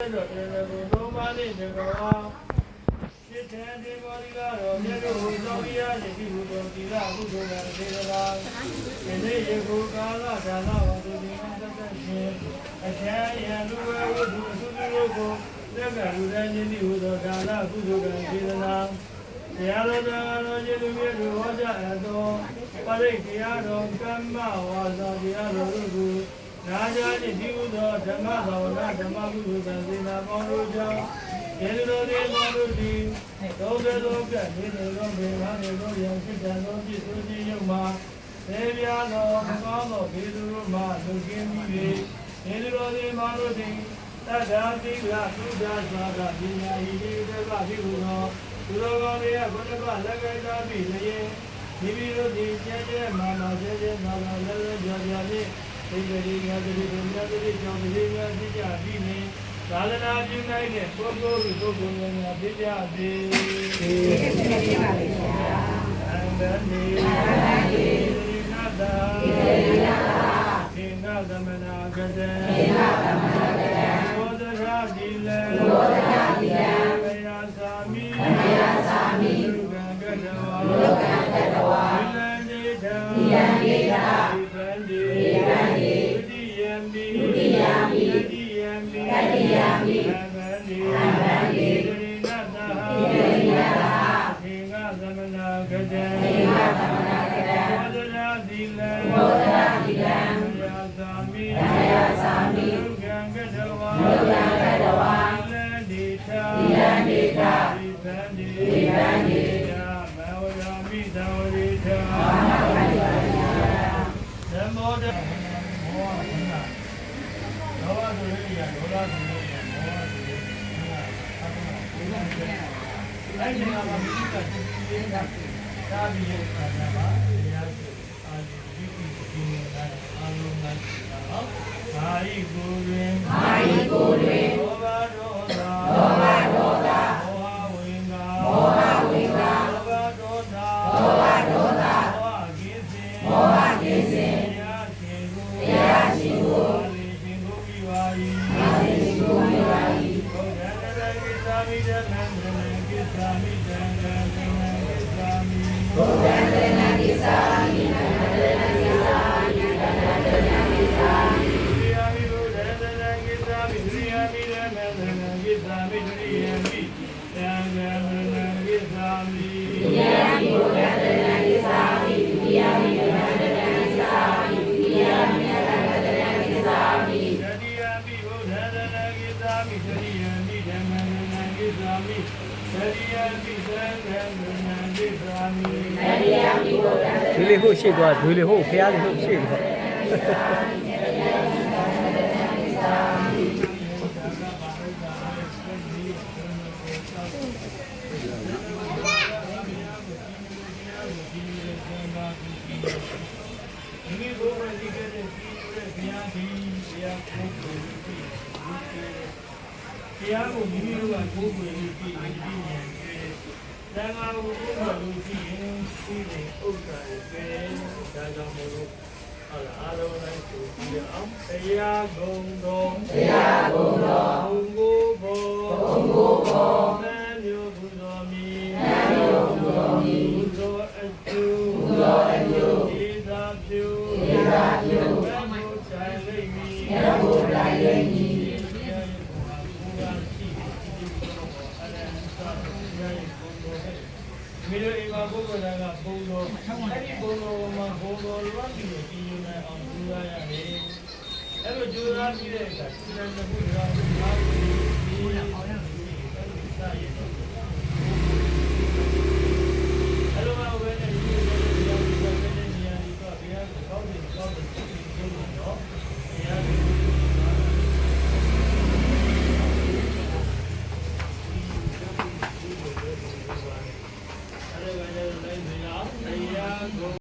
တော်တေရကိုသုံးပါးနှင့်တကောစိတ်တန်ဒီဘောဒီလာတော်မြတ်တို့ဟူသောရိယာတိဟုသောသီလဟုသောကသေရလာယနေ့ယခုကာလဒါနဝတုဒီနသတ္တရှင်အချမ်းယံလူဝဲဝုဒ္ဓအသုတုတို့ကိုသက္ကလူတိုင်းခြင်းတိဟုသောဒါနကုသိုလ်ကံသေရလာတရားတော်တော်ကျေသူမြတ်တို့ဟောကြားအပ်သောပရိတ်တရားတော်ကမ္မဝါစာတရားတော်တို့ကို နာကြနှင့်ဒီဟုသောဓမ္မဘာဝနာဓမ္မကုသိုလ်ကံစေနာပေါင်းတို့ကြောင့်ယေသူတော်သည်ပေါင်းတို့သည်သောကသောကနေတော်သောဘေဝနေသောယံစိတ္တသောပြည့်စုံခြင်းယုံမှာသေပြာသောမကောင်းသောဘေသူတို့မှလူကင်းပြီး၍ယေသူတော်သည်ပေါင်းတို့သည်တတ္ထာတိလသုဒ္ဓသာကပညာဤဒီတကဖြစ်ဟုသောသူတော်ကောင်းတွေဘုရားကလက်ကြတာပြီးလျင်မိမိတို့သည်ကျဲကျဲမာမာကျဲကျဲမာမာလည်းလည်းကြော်ကြော်ဖြင့် ဒီကလေးများတိတို့များတိကြောင့်ဒီများသိကြပြီးနေသာသနာပြုနိုင်တဲ့ပုဂ္ဂိုလ်ပုဂ္ဂိုလ်များသိကြပြီဒီကနေ့ပါလေဗျာအန္တနေအန္တနေနာတာဒီနာတာသင်္ဃသမနာကတံသင်္ဃသမနာကတံဘောဓရာဒီလေဘောဓရာဒီလေဘယသာမိဘယသာမိလူကံကတဝါလူကံကတဝါဝိလံနေတံဝိလံနေတံဒီပန္တိ နာကတံသင်္ဃသမနာကတံဘောဓရာဒီလေဘောဓရာဒီလေဘယသာမိဘယသာမိလူကံကတဝါလူကံကတဝါဝိလံနေတံဝိလံနေတဒီပန္တိဒီပန္တိယမဝရာမိသဝရိတံနမောတမောဟနာလောဘဆိုတဲ့နေရာဒေါသဆိုတဲ့နေရာမောဟဆိုတဲ့နေရာအတ္တမှာဒီလိုမျိုး အဲ့ဒီမှာမိ ကိသာမိဒုတိယမိသံဃာဓမ္မံကိသာမိဒုတိယမိဘုရားတရားကိသာမိဒုတိယမိဓမ္မံဓမ္မံကိသာမိဒုတိယမိသံဃာဓမ္မံကိသာမိတတိယမိဘုရားတရားကိသာမိတတိယမိဓမ္မံဓမ္မံကိသာမိတတိယမိသံဃာဓမ္မံကိသာမိတတိယမိဘုရားဒီလေးဟုတ်ရှိသွားဒွေလေးဟုတ်ဖះလေးဟုတ်ရှိသွားဒီနေ့ဘုရားဒီကနေ့ဒီလိုဘုရားဒီဘုရားကိုယ်ကိုယ်ပြီး တရားကိုမိမိတို့ကကိုယ်ကိုယ်ပြီးပြီးပြီးနေတယ်။ဒါမှမဟုတ်ဘုရားလူကြီးရင်ရှိတဲ့ဥစ္စာတွေဒါကြောင့်မို့လို့ဟုတ်လားအားလုံးလိုက်ဆိုပြီးအောင်တရားဂုံတော်တရားဂုံတော်ဘုံကိုဘောဘုံကိုဘော ရားရဲ့ဘုရားဘုရားရှိတယ်ဒီလိုတော့အဲ့ဒါသာတရားရဲ့ဘုံတော်မိတို့အိမ်မှာပုဂ္ဂိုလ်ကဘုံတော်အဲ့ဒီဘုံတော်မှာဘုံတော်လွတ်ပြီးကြည်ယူနိုင်အောင်ကြိုးရရတယ်အဲ့လိုကြိုးရပြီးတဲ့အခါဒီလိုမျိုးကဘာလို့ဒီလိုအောင်ရလဲဒီလိုစရည်